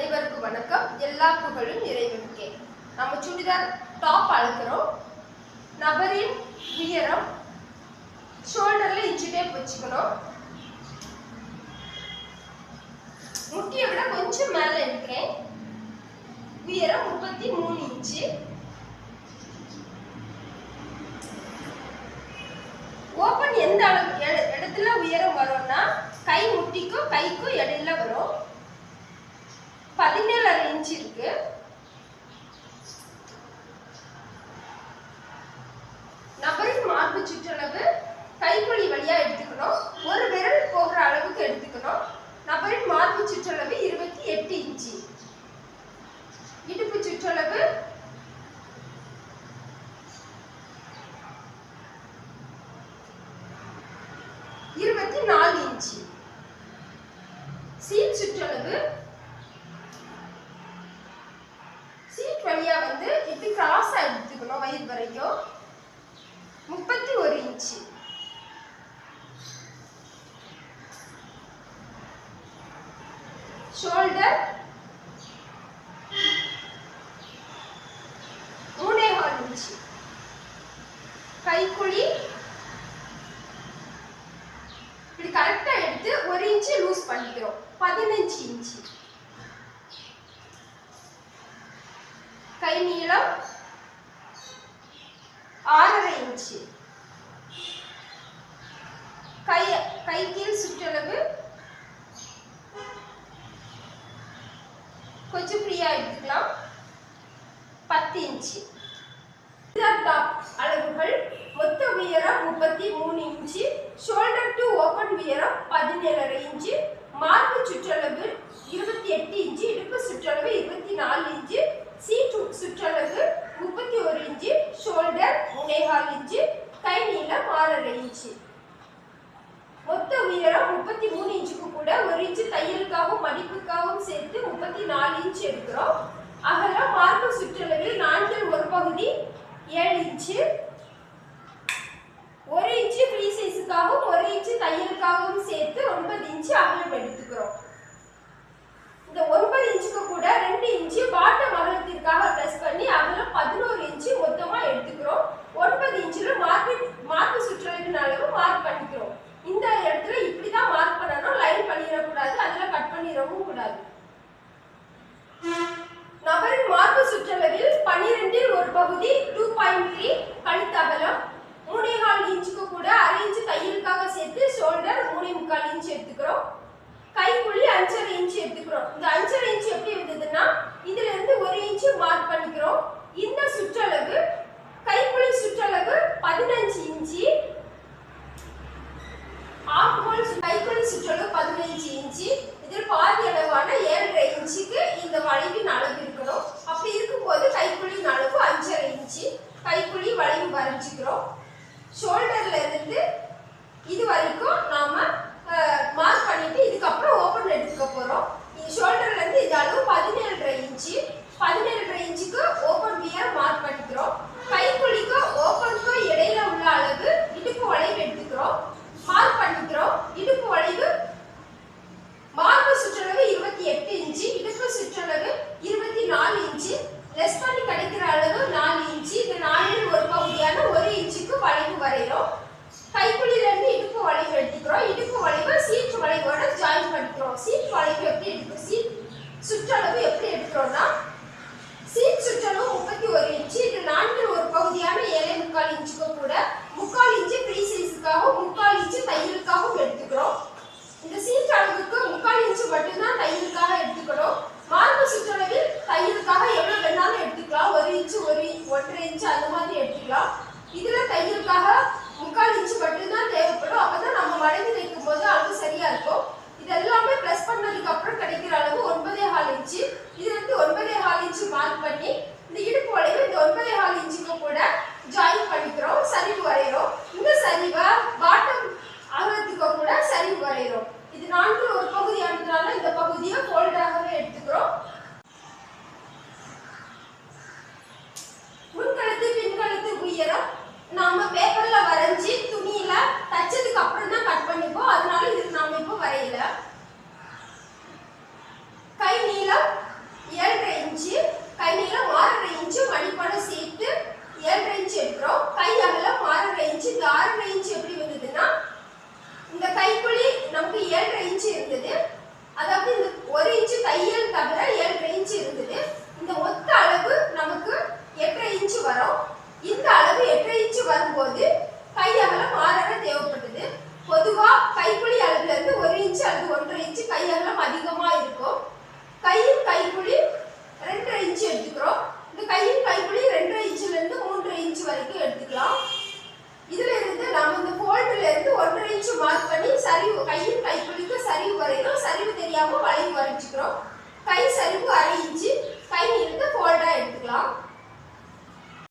அனைவருக்கும் வணக்கம். எல்லா புகழும் இறைவனுக்கே. நம்ம சுடிதார் டாப் அளக்குறோம் நபரின் உயரம் ஷோல்டர்ல இன்ச்சு டேப் வச்சுக்கணும். முட்டியை விட கொஞ்சம் மேல இருக்கிறேன். உயரம் முப்பத்தி மூணு இன்ச்சு ஓப்பன் எந்த அளவு இடத்துல உயரம் வரும்னா கை முட்டிக்கும் கைக்கும் இடையில வரும். பதினேழு இன்ச் இருக்கு. நபரின் மார்பு சுற்றளவு கைக்குழி வழியா எடுத்துக்கணும். ஒரு விரல் போகிற அளவுக்கு எடுத்துக்கணும். நபரின் மார்பு சுற்றளவு இருபத்தி எட்டு இன்ச்சு. இடுப்பு சுற்றளவு இருபத்தி நாலு இன்ச்சு. சீட் சுற்றளவு சீட் வழியா வந்து இப்படி கிராஸா எடுத்துக்கணும் வயிறு வரைக்கும் முப்பத்தி ஒரு இன்ச்சு ஷோல்டர் மூணே கால் இன்ச்சு கைக்குழி இப்படி கரெக்டா எடுத்து ஒரு இன்ச்சு பதினஞ்சு இன்ச்சு கை நீளம் ஆறரை இன்ச்சு கை கை கீழ் சுற்றளவு கொஞ்சம் ஃப்ரீயா எடுத்துக்கலாம் பத்து இன்ச்சு அளவுகள் மொத்த உயரம் முப்பத்தி மூணு இன்ச்சு ஷோல்டர் டு ஓப்பன் உயரம் பதினேழரை இன்ச்சு மார்பு சுற்றளவு இருபத்தி எட்டு இன்ச்சு இடுப்பு சுற்றளவு இருபத்தி நாலு இன்ச்சு சீட் சுற்றளவு முப்பத்தி ஒரு இன்ச்சு ஷோல்டர் முனைகால் இன்ச்சு கை நீளம் ஆறரை இன்ச்சு. மொத்த உயரம் முப்பத்தி மூணு இன்ச்சுக்கு கூட ஒரு இன்ச்சு தையலுக்காகவும் மடிப்புக்காகவும் சேர்த்து முப்பத்தி நாலு இன்ச்சு எடுக்கிறோம். அகலம் மார்பு சுற்றளவில் நான்கில் ஒரு பகுதி ஏழு இன்ச்சு ஒரு இன்ச்சு ஃப்ரீ சைஸுக்காகவும் ஒரு இன்ச்சு தையலுக்காகவும் சேர்த்து ஒன்பது இன்ச்சு அகலம் எடுத்துக்கிறோம் இந்த ஒன்பது இன்ச்சுக்கு கூட ரெண்டு இன்ச்சு பாட்டம் அகலத்திற்காக ப்ளஸ் பண்ணி அகலம் பதினோரு இன்ச்சு மொத்தமா எடுத்துக்கிறோம் ஒன்பது இன்ச்சுல மார்க்கு மார்க்கு சுற்றளவின் அளவு மார்க் பண்ணிக்கிறோம் இந்த இடத்துல இப்படிதான் மார்க் பண்ணணும் லைன் பண்ணிடக்கூடாது அதுல செய்யவும் கூடாது நபரின் மார்பு சுற்றளவில் பன்னிரெண்டில் ஒரு பகுதி டூ பாயிண்ட் த்ரீ கழுத்தகலம் மூணே கால் இன்ச்சுக்கு கூட அரை இன்ச்சு தையலுக்காக சேர்த்து ஷோல்டர் மூணே முக்கால் இன்ச் எடுத்துக்கிறோம். கைக்குள்ளி அஞ்சரை இன்ச் எடுத்துக்கிறோம். இந்த அஞ்சரை இன்ச் எப்படி இருந்ததுன்னா இதுல இருந்து ஒரு இன்ச்சு மார்க் பண்ணிக்கிறோம். இந்த சுற்றளவு சுற்றளவு எப்படி எடுக்கிறோம்னா சீட் சுற்றளவு முப்பத்தி ஒரு இன்ச்சு இது நான்கில் ஒரு பகுதியான ஏழை முக்கால் இன்ச்சுக்கு கூட முக்கால் இன்ச்சு ப்ரீ சைஸுக்காகவும் முக்கால் இன்ச்சு தையலுக்காகவும் எடுத்துக்கிறோம். இந்த சீட் அளவுக்கு முக்கால் இன்ச்சு மட்டும்தான் தையலுக்காக எடுத்துக்கணும். மார்பு சுற்றளவில் தையலுக்காக எவ்வளோ வேணாலும் எடுத்துக்கலாம். ஒரு இன்ச்சு ஒரு ஒன்றரை இன்ச்சு அந்த மாதிரி எடுத்துக்கலாம். இதில் தையலுக்காக முக்கால் இன்ச்சு மட்டும்தான் தேவைப்படும். அப்போதான் நம்ம மடங்கி வைக்கும் போது அளவு சரியாக இருக்கும். இதெல்லாமே ப்ரெஸ் பண்ணதுக்கப்புறம் கிடைக்கிற அளவு இன்ச்சு இது வந்து ஒன்பதே கால் இன்ச்சு மார்க் பண்ணி